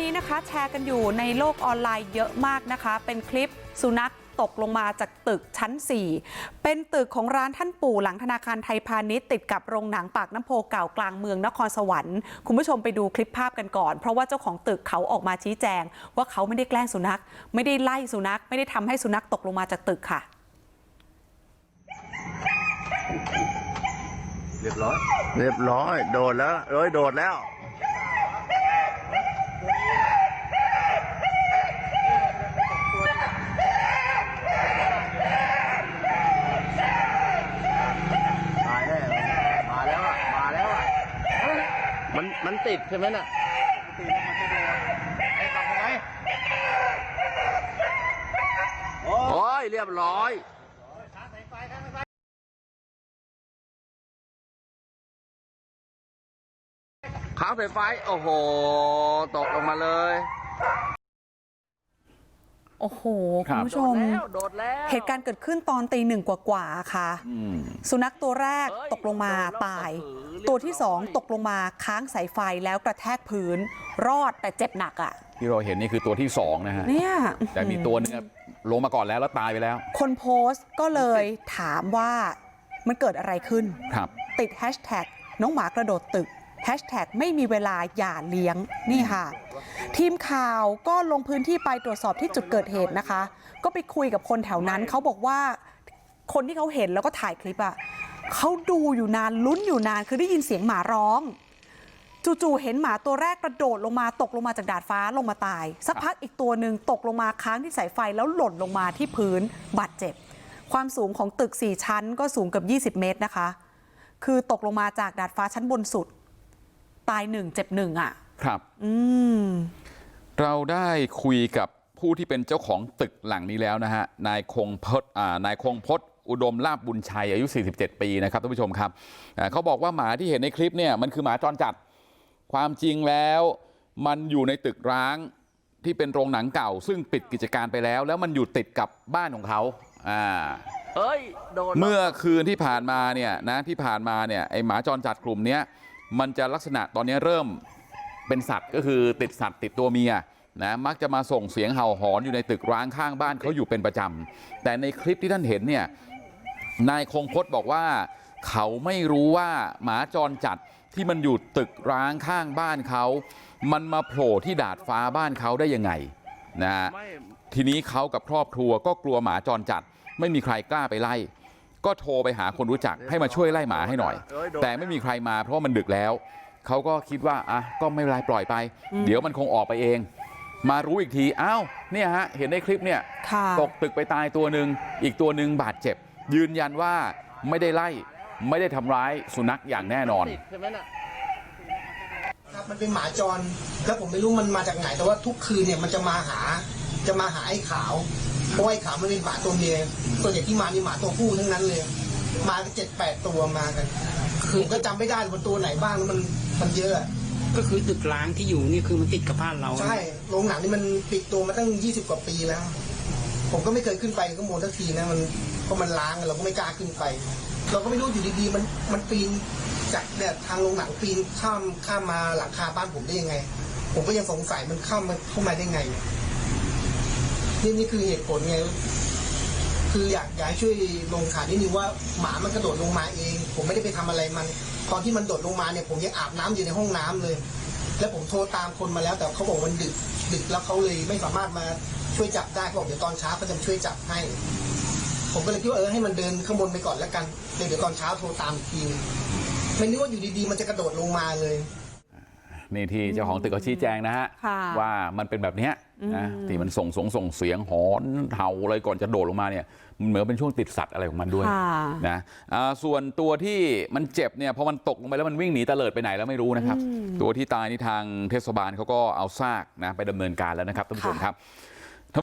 นี้นะคะแชร์กันอยู่ในโลกออนไลน์เยอะมากนะคะ เป็นคลิปสุนัขตกลงมาจากตึกชั้น 4 เป็นตึกของร้านท่านปู่หลังธนาคารไทยพาณิชย์ติดกับโรงหนังปากน้ำโพเก่ากลางเมืองนครสวรรค์คุณผู้ชมไปดูคลิปภาพกันก่อน เพราะว่าเจ้าของตึกเขาออกมาชี้แจง ว่าเขาไม่ได้แกล้งสุนัข ไม่ได้ไล่สุนัข ไม่ได้ทำให้สุนัขตกลงมาจากตึกค่ะ เรียบร้อย เรียบร้อย โดดแล้วเอ้ยโดดแล้ว มาแน่มาแล้วอะ มาแล้วอะ มันติดใช่ไหมน่ะตีมันจะโดนไอ้กลับไปไหนโอ้โอ้ยเรียบร้อยช้าสายไฟช้าสายไฟขาวสายไฟ โอ้โห ตกลงมาเลย โอ้โหครัคุณบผู้ชมโดดแล้วเหตุการณ์เกิดขึ้นตอนตีหนึ่งกว่าๆค่ะอืมสุนัขตัวแรกเอ้ยตกลงมาโดนแล้วตายกระสือเรียบตัวที่สองร้อยตกลงมาค้างสายไฟแล้วกระแทกพื้น รอดแต่เจ็บหนักอะ ที่เราเห็นนี่คือตัวที่สองนะฮะเนี่ยแต่มีตัวหนึงอะลงมาก่อนแล้วแล้วตายไปแล้ว คนโพสต์ก็เลยถามว่ามันเกิดอะไรขึ้นครับ ติดแฮชแท็กน้องหมากระโดดตึกแฮชแท็กไม่มีเวลาอย่าเลี้ยงนี่ค่ะ ทีมข่าวก็ลงพื้นที่ไปตรวจสอบที่จุดเกิดเหตุนะคะก็ไปคุยกับคนแถวนั้นเขาบอกว่าคนที่เขาเห็นแล้วก็ถ่ายคลิปอะเขาดูอยู่นานลุ้นอยู่นานคือได้ยินเสียงหมาร้องจู่ๆเห็นหมาตัวแรกกระโดดลงมาตกลงมาจากดาดฟ้าลงมาตาย สักพักอีกตัวหนึ่งตกลงมาค้างที่สายไฟแล้วหล่นลงมาที่พื้นบาดเจ็บ ความสูงของตึก 4 ชั้นก็สูงเกับ20 เมตรนะคะ คือตกลงมาจากดาดฟ้าชั้นบนสุด ตายหนึ่งเจ็บหนึ่งอะ ครับอืมเราได้คุยกับผู้ที่เป็นเจ้าของตึกหลังนี้แล้วนะฮะนายคงพจน์อ่านายคงพจน์อุดมลาบบุญชัยอายุ47ปีนะครับท่านผู้ชมครับอ่าเขาบอกว่าหมาที่เห็นในคลิปเนี่ยมันคือหมาจรจัดความจริงแล้วมันอยู่ในตึกร้างที่เป็นโรงหนังเก่า ซึ่งปิดกิจการไปแล้ว แล้วมันอยู่ติดกับบ้านของเขาอ่าเฮ้ยโดดเมื่อคืนที่ผ่านมาเนี่ยนะที่ผ่านมาเนี่ยไอหมาจรจัดกลุ่มเนี้ยมันจะลักษณะตอนนี้เริ่ม เป็นสัตว์ก็คือติดสัตว์ติดตัวเมียนะมักจะมาส่งเสียงเห่าหอนอยู่ในตึกร้างข้างบ้านเขาอยู่เป็นประจำแต่ในคลิปที่ท่านเห็นเนี่ยนายคงพจน์บอกว่าเขาไม่รู้ว่าหมาจรจัดที่มันอยู่ตึกร้างข้างบ้านเขามันมาโผล่ที่ดาดฟ้าบ้านเขาได้ยังไงนะฮะทีนี้เขากับครอบครัวก็กลัวหมาจรจัดไม่มีใครกล้าไปไล่ก็โทรไปหาคนรู้จักให้มาช่วยไล่หมาให้หน่อยแต่ไม่มีใครมาเพราะว่ามันดึกแล้ว เขาก็คิดว่าอะก็ไม่เป็นไรปล่อยไปเดี๋ยวมันคงออกไปเองมารู้อีกทีอ้าวเนี่ยฮะเห็นในคลิปเนี่ยค่ะตกตึกไปตายตัวหนึ่งอีกตัวหนึ่งบาดเจ็บยืนยันว่าไม่ได้ไล่ไม่ได้ทำร้ายสุนัขอย่างแน่นอนติดใช่ไหมน่ะครับมันเป็นหมาจรแล้วผมไม่รู้มันมาจากไหนแต่ว่าทุกคืนเนี่ยมันจะมาหาจะมาหาไอ้ขาวเพราะว่าไอ้ขาวมันเป็นหมาตัวเมียส่วนใหญ่ที่มานี่หมาตัวผู้ทั้งนั้นเลยมากันเจ็ดแปดตัวมากันคือก็จำไม่ได้ว่าตัวไหนบ้างมัน มันเยอะก็คือตึกร้างที่อยู่นี่คือมันติดกับบ้านเราใช่โรงหนังนี่มันปิดตัวมาตั้งยี่สิบกว่าปีแล้ว ผมก็ไม่เคยขึ้นไปก็โมนสักทีนะมันเพราะมันล้างเราก็ไม่กล้าขึ้นไป เราก็ไม่รู้อยู่ดีๆมันมันปีนจากเนี่ยทางโรงหนังปีนข้ามข้ามมาหลังคาบ้านผมได้ยังไง ผมก็ยังสงสัยมันเข้ามาเข้ามาได้ไงนี่นี่คือเหตุผลไง คืออยากอยากให้ช่วยลงข่าวนิดนึงว่าหมามันกระโดดลงมาเอง ผมไม่ได้ไปทำอะไรมัน ตอนที่มันโดดลงมาเนี่ยผมยังอาบน้ำอยู่ในห้องน้ำเลย แล้วผมโทรตามคนมาแล้ว แต่เขาบอกมันดึกดึกแล้วเขาเลยไม่สามารถมาช่วยจับได้เขาบอกเดี๋ยวตอนเช้าเขาจะมาช่วยจับให้ ผมก็เลยคิดว่าเออให้มันเดินข้างบนไปก่อนแล้วกันเดี๋ยวตอนเช้าโทรตามอีกทีไม่นึกว่าอยู่ดีๆมันจะกระโดดลงมาเลย นี่ที่เจ้าของตึกเขาชี้แจงนะฮะค่ะว่ามันเป็นแบบเนี้ยนะที่มันส่งสงส่งเสียงหอนเห่าอะไรก่อนจะโดดลงมาเนี่ยมันเหมือนเป็นช่วงติดสัตว์อะไรของมันด้วยค่ะนะอ่าส่วนตัวที่มันเจ็บเนี่ยพอมันตกลงไปแล้วมันวิ่งหนีตะเลิดไปไหนแล้วไม่รู้นะครับตัวที่ตายนี่ทางเทศบาลเขาก็เอาซากนะไปดำเนินการแล้วนะครับท่านผู้ชมค่ะครับ